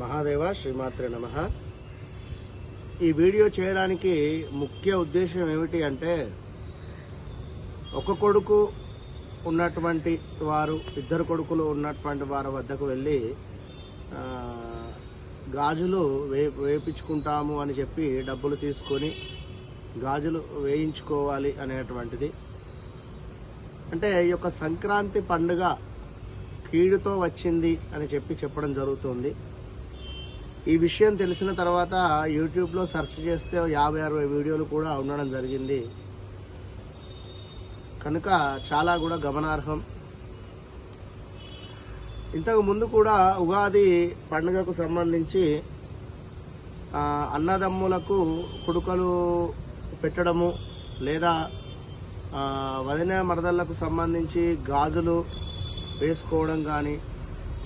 మహాదేవ శ్రీమాత్రే నమ. ఈ వీడియో చేయడానికి ముఖ్య ఉద్దేశం ఏమిటి అంటే ఒక కొడుకు ఉన్నటువంటి వారు ఇద్దరు కొడుకులు ఉన్నటువంటి వారి వద్దకు వెళ్ళి గాజులు వే వేయించుకుంటాము అని చెప్పి డబ్బులు తీసుకొని గాజులు వేయించుకోవాలి అనేటువంటిది. అంటే ఈ యొక్క సంక్రాంతి పండుగ కీడుతో వచ్చింది అని చెప్పి చెప్పడం జరుగుతుంది. ఈ విషయం తెలిసిన తర్వాత యూట్యూబ్లో సెర్చ్ చేస్తే యాభై అరవై వీడియోలు కూడా ఉండడం జరిగింది. కనుక చాలా కూడా గమనార్హం. ఇంతకు ముందు కూడా ఉగాది పండుగకు సంబంధించి అన్నదమ్ములకు కుడుకలు పెట్టడము లేదా వదిన మరదళ్ళకు సంబంధించి గాజులు వేసుకోవడం కానీ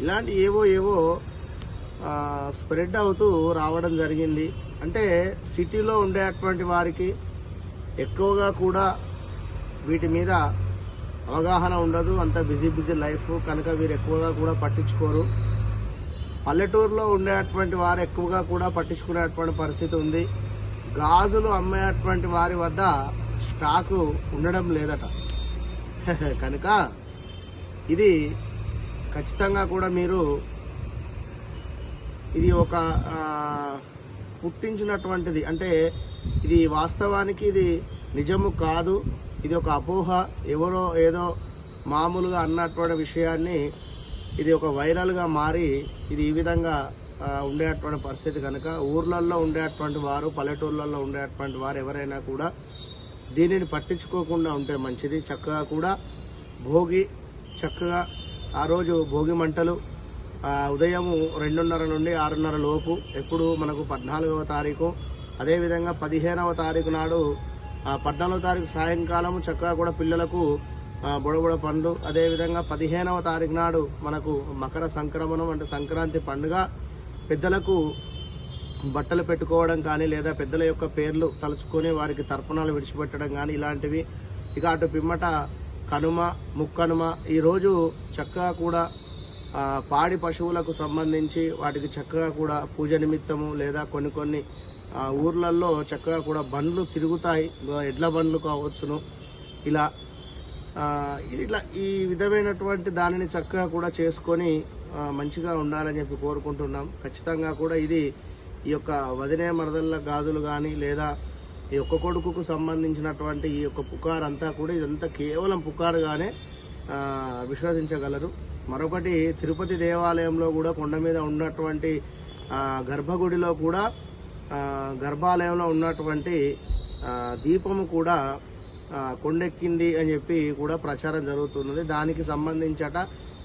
ఇలాంటి ఏవో ఏవో స్ప్రెడ్ అవుతూ రావడం జరిగింది. అంటే సిటీలో ఉండేటువంటి వారికి ఎక్కువగా కూడా వీటి మీద అవగాహన ఉండదు. అంత బిజీ బిజీ లైఫ్ కనుక వీరు ఎక్కువగా కూడా పట్టించుకోరు. పల్లెటూరులో ఉండేటువంటి వారు ఎక్కువగా కూడా పట్టించుకునేటువంటి పరిస్థితి ఉంది. గాజులు అమ్మేటువంటి వారి వద్ద స్టాకు ఉండడం లేదట. కనుక ఇది ఖచ్చితంగా కూడా మీరు ఇది ఒక పుట్టించినటువంటిది. అంటే ఇది వాస్తవానికి ఇది నిజము కాదు. ఇది ఒక అపోహ. ఎవరో ఏదో మామూలుగా అన్నటువంటి విషయాన్ని ఇది ఒక వైరల్గా మారి ఇది ఈ విధంగా ఉండేటువంటి పరిస్థితి కనుక ఊర్లలో ఉండేటువంటి వారు పల్లెటూర్లలో ఉండేటువంటి వారు ఎవరైనా కూడా దీనిని పట్టించుకోకుండా ఉంటే మంచిది. చక్కగా కూడా భోగి చక్కగా ఆ రోజు భోగి మంటలు ఉదయం రెండున్నర నుండి ఆరున్నర లోపు ఎప్పుడు మనకు పద్నాలుగవ తారీఖు అదేవిధంగా పదిహేనవ తారీఖు నాడు పద్నాలుగవ తారీఖు సాయంకాలం చక్కగా కూడా పిల్లలకు బుడబుడ పండ్లు అదేవిధంగా పదిహేనవ తారీఖు నాడు మనకు మకర సంక్రమణం అంటే సంక్రాంతి పండుగ పెద్దలకు బట్టలు పెట్టుకోవడం కానీ లేదా పెద్దల యొక్క పేర్లు తలుచుకొని వారికి తర్పణాలు విడిచిపెట్టడం కానీ ఇలాంటివి. ఇక అటు పిమ్మట కనుమ ముక్కనుమ ఈరోజు చక్కగా కూడా పాడి పశువులకు సంబంధించి వాటికి చక్కగా కూడా పూజ నిమిత్తము లేదా కొన్ని కొన్ని ఊర్లలో చక్కగా కూడా బండ్లు తిరుగుతాయి. ఎడ్ల బండ్లు కావచ్చును. ఇలా ఇట్లా ఈ విధమైనటువంటి దానిని చక్కగా కూడా చేసుకొని మంచిగా ఉండాలని చెప్పి కోరుకుంటున్నాం. ఖచ్చితంగా కూడా ఇది ఈ యొక్క వదినే మరదళ్ళ గాజులు కానీ లేదా ఈ యొక్క కొడుకుకు సంబంధించినటువంటి ఈ యొక్క పుకార్ అంతా కూడా ఇదంతా కేవలం పుకారుగానే విశ్వసించగలరు. మరొకటి తిరుపతి దేవాలయంలో కూడా కొండ మీద ఉన్నటువంటి గర్భగుడిలో కూడా గర్భాలయంలో ఉన్నటువంటి దీపము కూడా కొండెక్కింది అని చెప్పి కూడా ప్రచారం జరుగుతున్నది. దానికి సంబంధించట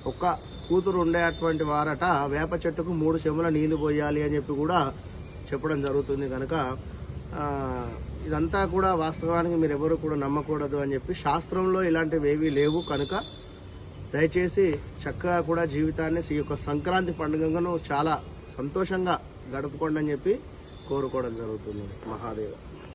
ఒక్క కూతురు ఉండేటువంటి వారట వేప చెట్టుకు మూడు చెముల నీళ్ళు పోయాలి అని చెప్పి కూడా చెప్పడం జరుగుతుంది కనుక ఇదంతా కూడా వాస్తవానికి మీరు ఎవరు కూడా నమ్మకూడదు అని చెప్పి శాస్త్రంలో ఇలాంటివి ఏవీ లేవు కనుక దయచేసి చక్కగా కూడా జీవితాన్ని ఈ యొక్క సంక్రాంతి పండుగను చాలా సంతోషంగా గడుపుకోండి అని చెప్పి కోరుకోవడం జరుగుతుంది. మహాదేవ.